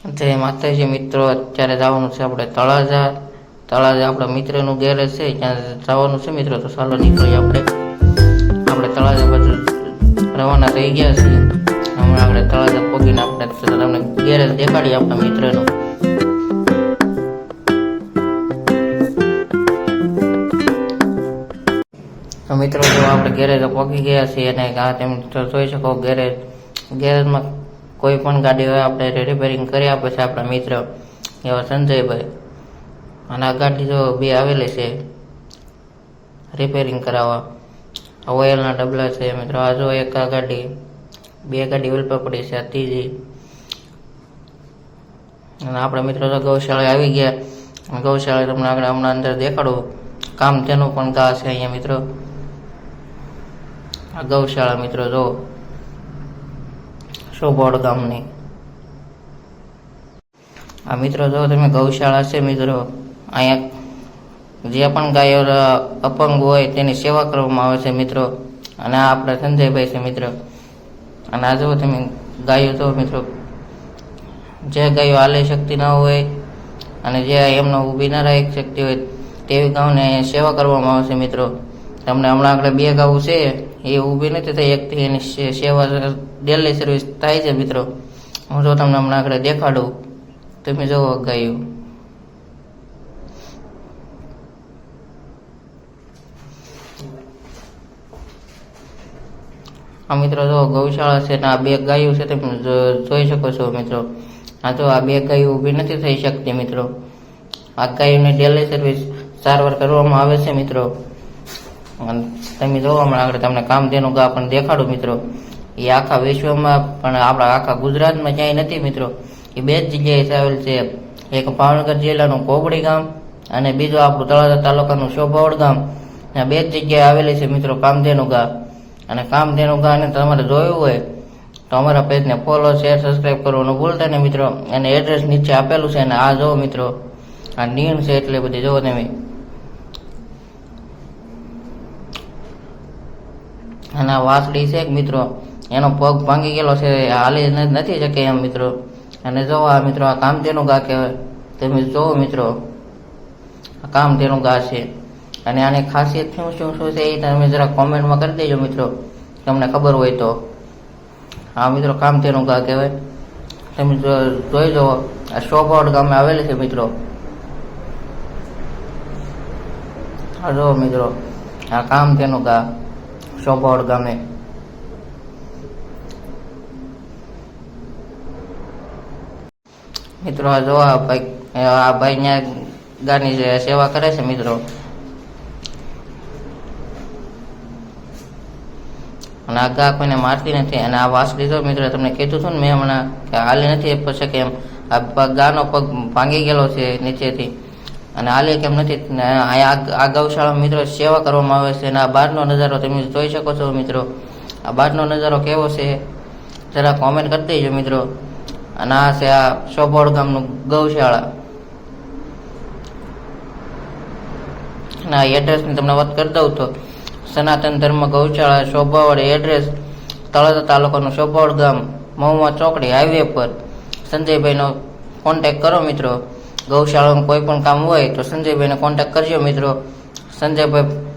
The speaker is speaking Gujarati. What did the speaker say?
જય માતાજી મિત્રો અત્યારે જવાનું છે આપણે તળાજા. તળાજા આપણા મિત્રનું ગેરેજ છે. ત્યાં જવાનું છે મિત્રો, તો ચાલો નીકળીએ આપણે. આપણે તળાજા બાજુ રવાના થઈ ગયા છીએ. હમણાં આપણે તળાજા પહોંચીને આપણે તમને ગેરેજ દેખાડીએ આપણા મિત્રનું. મિત્રો, જો આપણે ગેરેજ પહોંચી ગયા છીએ અને આ તેમ જોઈ શકો ગેરેજ ગેરેજમાં કોઈ પણ ગાડી હોય, આપણે રિપેરિંગ કરી આપે છે આપણા મિત્ર એવા સંજયભાઈ અને આ ગાડી જો બે આવેલી છે રિપેરિંગ કરાવવા. ઓઇલના ડબલા છે, મિત્રો. આ જો એક આ ગાડી, બે ગાડી ઓઇલ પર છે, આ ત્રીજી. અને આપણા મિત્રો તો ગૌશાળા આવી ગયા. ગૌશાળા તમને આગળ હમણાં અંદર દેખાડું. કામ તેનું પણ ઘા છે અહીંયા, મિત્રો. આ ગૌશાળા, મિત્રો, જો. શોભોડ ગામની આ મિત્રો જો તમે ગૌશાળા છે મિત્રો, અહીંયા જે પણ ગાયો અપંગ હોય તેની સેવા કરવામાં આવે છે મિત્રો. અને આ આપણા સંજયભાઈ છે મિત્રો. અને આ જો તમે ગાયો તો મિત્રો, જે ગાયો હાલી શક્તિ ન હોય અને જે એમનો ઊભી ન રહી શકતી હોય, તેવી ગાઉને સેવા કરવામાં આવે છે મિત્રો. તમને હમણાં આગળ બે ગાઉ છે. એ ઊભી નથી થઈ એકથી એની સેવા ડેલી સર્વિસ થાય છે મિત્રો. હું જો તમને હમણાં આગળ દેખાડું, તમે જોવો ગાયું આ મિત્રો જો ગૌશાળા છે ને આ બે ગાયું છે, તમે જોઈ શકો છો મિત્રો. આ તો આ બે ગાયું ઊભી નથી થઈ શકતી મિત્રો. આ ગાયોની ડેલી સર્વિસ સારવાર કરવામાં આવે છે મિત્રો. અને તમે જોવો હમણાં આગળ તમને કામધેનુ ગા પણ દેખાડું, મિત્રો. એ આખા વિશ્વમાં પણ આપણા આખા ગુજરાતમાં ક્યાંય નથી, મિત્રો. એ બે જ જગ્યાએ આવેલ છે. એક ભાવનગર જિલ્લાનું કોબડી ગામ અને બીજું આપણું તળાજા તાલુકાનું શોભાવડ ગામ. આ બે જ જગ્યાએ આવેલી છે, મિત્રો, કામધેનું ગા. અને કામધેનું ગાને તમારે જોયું હોય તો અમારા પેજને ફોલો, શેર સબસ્ક્રાઈબ કરવાનું ભૂલતા નહીં મિત્રો. અને એડ્રેસ નીચે આપેલું છે અને આ જુઓ, મિત્રો. આ નીણ છે એટલે બધી, જુઓ તમે. અને આ વાસળી છે મિત્રો? એનો પગ ભાંગી ગયેલો છે હાલી નથી શકે એમ મિત્રો. અને જો આ મિત્રો, આ કામધેનું ગા કહેવાય. તમે જોવો મિત્રો, આ કામધેનું ગા છે. અને આની ખાસિયત શું શું શું છે એ તમે જરા કોમેન્ટમાં કરી દેજો મિત્રો, તમને ખબર હોય તો. આ મિત્રો, કામધેનું ગા કહેવાય. તમે જોઈ જુઓ આ શોભાવડ ગામે આવેલી છે મિત્રો. હા જો મિત્રો, આ કામધેનું ગા. શોભાવડ ગામે. મિત્રો જો આ ભાઈ આ ભાઈ ત્યાં ગાની સેવા કરે છે મિત્રો. અને આ ગા કોઈને મારતી નથી. અને આ વાસ લીધો મિત્રો તમને કીધું હતું ને, મેં હમણાં કે હાલી નથી આપી શકે એમ. આ ગાનો પગ ભાંગી ગયેલો છે નીચેથી. અને હાલી કેમ નથી? અહીંયા આ- ગૌશાળા મિત્રો સેવા કરવામાં આવે છે અને આ બહારનો નજારો તમે જોઈ શકો છો મિત્રો. આ બહારનો નજારો કેવો છે? જરા કોમેન્ટ કરી દેજો મિત્રો. અને આ છે આ સોબોડ ગામનું ગૌશાળા. અને આ એડ્રેસની તમને વાત કરી દઉં તો, સનાતન ધર્મ ગૌશાળા શોભાવડ એડ્રેસ તળાજા તાલુકાનું શોભાવડ ગામ, મહુવા ચોકડી હાઈવે પર. સંજયભાઈનો કોન્ટેક કરો મિત્રો. ગૌશાળામાં કોઈ પણ કામ હોય તો સંજયભાઈને કોન્ટેક કરજો મિત્રો. સંજયભાઈ